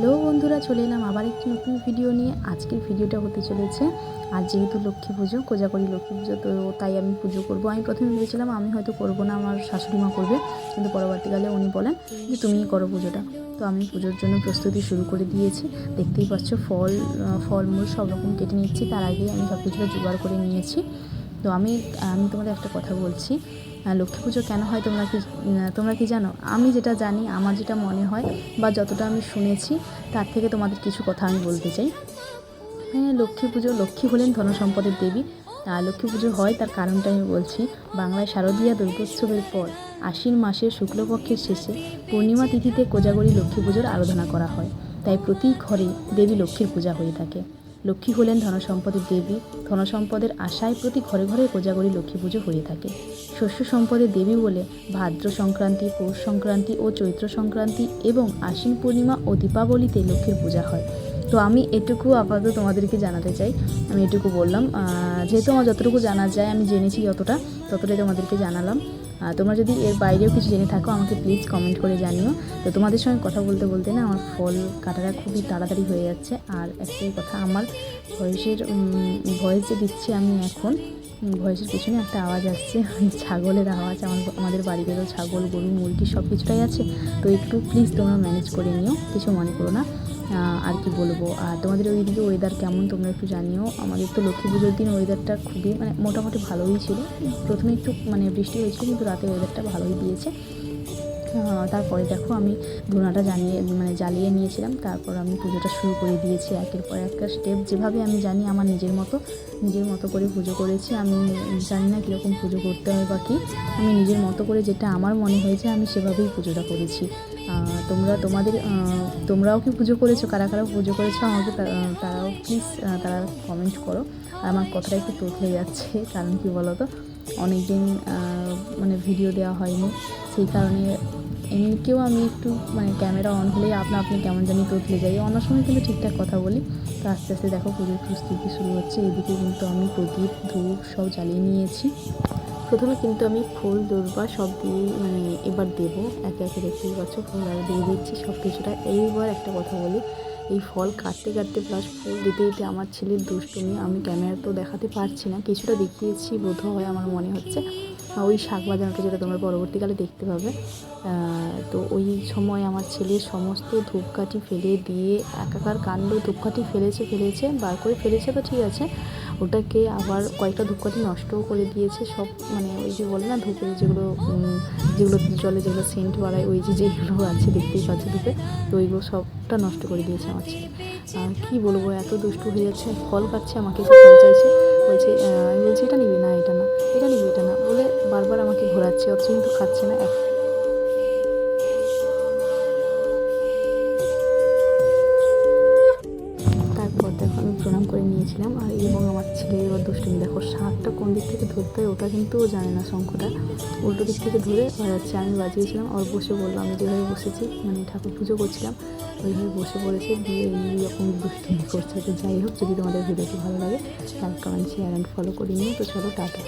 Hello বন্ধুরা, চলে এলাম আবার একটি নতুন ভিডিও নিয়ে। আজকের ভিডিওটা হতে চলেছে। আর যেহেতু লক্ষ্মী পুজো, কোজাগরি লক্ষ্মী পুজো, তো তাই আমি পুজো করব। আমি প্রথমে ভেবেছিলাম, আমি হয়তো করব না, আমার শাশুড়ি মা করবে। কিন্তু পরবর্তীকালে উনি বলেন যে, তুমিই করো পুজোটা। তো আমি পুজোর জন্য প্রস্তুতি শুরু করে দিয়েছি। দেখতেই পাচ্ছ, ফল ফলমূল সব রকম কেটে নিচ্ছি তার আগে আমি সব কিছুটা জোগাড় করে নিয়েছি। তো আমি আমি তোমাদের একটা কথা বলছি। লক্ষ্মী পুজো কেন হয় তোমরা কি তোমরা কি জানো? আমি যেটা জানি, আমার যেটা মনে হয় বা যতটা আমি শুনেছি, তার থেকে তোমাদের কিছু কথা আমি বলতে চাই। হ্যাঁ লক্ষ্মী পুজো, লক্ষ্মী হলেন ধনসম্পদের দেবী। লক্ষ্মী পুজো হয় তার কারণটা আমি বলছি, বাংলায় শারদীয়া দুর্গোৎসবের পর আশ্বিন মাসের শুক্লপক্ষের শেষে পূর্ণিমা তিথিতে কোজাগরী লক্ষ্মী পুজোর আরাধনা করা হয়। তাই প্রতি ঘরে দেবী লক্ষ্মীর পূজা হয়ে থাকে। লক্ষ্মী হলেন ধনসম্পদের দেবী। ধনসম্পদের আশায় প্রতি ঘরে ঘরে কোজাগরি লক্ষ্মী পুজো হয়ে থাকে। শস্য সম্পদের দেবী বলে ভাদ্র সংক্রান্তি পৌষ সংক্রান্তি ও চৈত্র সংক্রান্তি এবং আশ্বিন পূর্ণিমা ও দীপাবলিতে লক্ষ্মীর পূজা হয়। তো আমি এটুকু আপাতত তোমাদেরকে জানাতে চাই। আমি এটুকু বললাম যেহেতু আমার যতটুকু জানা যায়, আমি জেনেছি যতটা, ততটাই তোমাদেরকে জানালাম। তোমরা যদি এর বাইরেও কিছু জেনে থাকো, আমাকে প্লিজ কমেন্ট করে জানিও। তো তোমাদের সঙ্গে কথা বলতে বলতে না, আমার ফল কাটাটা খুবই তাড়াতাড়ি হয়ে যাচ্ছে। আর একটাই কথা, আমার ভয়েসের ভয়েস যে দিচ্ছি আমি এখন ভয়েসের পিছনে একটা আওয়াজ আসছে। ছাগলের আওয়াজ, আমার, আমাদের বাড়িতেও ছাগল, গরু, মুরগি সব কিছুটাই আছে। তো একটু প্লিজ তোমরা ম্যানেজ করে নিও, কিছু মনে করো না। আর কি বলব? আর তোমাদের ওইদিকে ওয়েদার কেমন তোমরা একটু জানিও। আমাদের তো লক্ষ্মী পুজোর দিন ওয়েদারটা খুবই মানে মোটামুটি ভালোই ছিল। প্রথমে একটু মানে বৃষ্টি হয়েছিল, কিন্তু রাতে ওয়েদারটা ভালোই দিয়েছে। তারপরে দেখো আমি ধুনাটা জানিয়ে মানে জ্বালিয়ে নিয়েছিলাম। তারপর আমি পুজোটা শুরু করে দিয়েছি একের পর একটা স্টেপ যেভাবে আমি জানি আমার নিজের মতো নিজের মতো করে পুজো করেছি। আমি জানি না কীরকম পুজো করতে হয় বা কী। আমি নিজের মতো করে যেটা আমার মনে হয়েছে, আমি সেভাবেই পুজোটা করেছি। তোমরা তোমাদের তোমরাও কি পুজো করেছ? কারা কারা পুজো করেছ? আমাকে তারাও প্লিজ তারা কমেন্ট করো। আর আমার কথাটা একটু তোতলে যাচ্ছে, কারণ কি বলো তো অনেক দিন মানে ভিডিও দেওয়া হয়নি। সেই কারণে এমনিকেও আমি একটু মানে ক্যামেরা অন হলেই আপনা আপনি কেমন জানি তোতলে যাই। অন্য সময় কিন্তু ঠিকঠাক কথা বলি। তো আস্তে আস্তে দেখো পুজোর প্রস্তুতি শুরু হচ্ছে। এদিকে কিন্তু আমি প্রদীপ, ধূপ সব জ্বালিয়ে নিয়েছি। প্রথমে কিন্তু আমি ফুল দুর্বা সব দিয়ে মানে এবার দেব। একে একে দেখতেই পাচ্ছ, ফুল আর দিয়ে দিচ্ছি সব কিছুটা এইবার একটা কথা বলি, এই ফল কাটতে কাটতে প্লাস ফুল দিতে দিতে আমার ছেলের দুষ্টুমি আমি ক্যামেরা তো দেখাতে পারছি না। কিছুটা দেখিয়েছি বোধ হয় আমার মনে হচ্ছে। ওই শাক বাজানোটা যেটা তোমরা পরবর্তীকালে দেখতে পাবে। তো ওই সময় আমার ছেলে সমস্ত ধূপকাঠি ফেলে দিয়ে একাকার কাণ্ড ধূপকাঠি ফেলেছে ফেলেছে, বার করে ফেলেছে তো ঠিক আছে। ওটাকে আবার কয়েকটা ধূপকাঠি নষ্টও করে দিয়েছে। সব মানে ওই যে বলে না, ধূপের যেগুলো যেগুলো জলে যেগুলো সেন্ট বাড়ায় ওই যে যেগুলো আছে, দেখতেই পাচ্ছি ধূপে, তো ওইগুলো সবটা নষ্ট করে দিয়েছে আমার ছেলে। কী বলব, এত দুষ্টু হয়ে যাচ্ছে, ফল খাচ্ছে আমাকে চাইছে। অথচ কিন্তু খাচ্ছে না এক তারপর দেখো আমি প্রণাম করে নিয়েছিলাম। আর এবং আমার ছেলে এবার দুষ্টুমি। দেখো শাঁখটা কোন দিক থেকে ধরতে হয় ওটা কিন্তু জানে না শঙ্খটা। উল্টো দিক থেকে ধরে বাজাচ্ছে আমি বাজিয়েছিলাম আর বসে বলল, আমি যেভাবে বসেছি মানে ঠাকুর পুজো করছিলাম, ওইভাবে বসে পড়েছে দিয়ে এইরকম দুষ্টুমি করছে। তো যাই হোক, যদি তোমাদের ভিডিওটি ভালো লাগে like comment share and follow করে নিও। তো চলো, টাটা।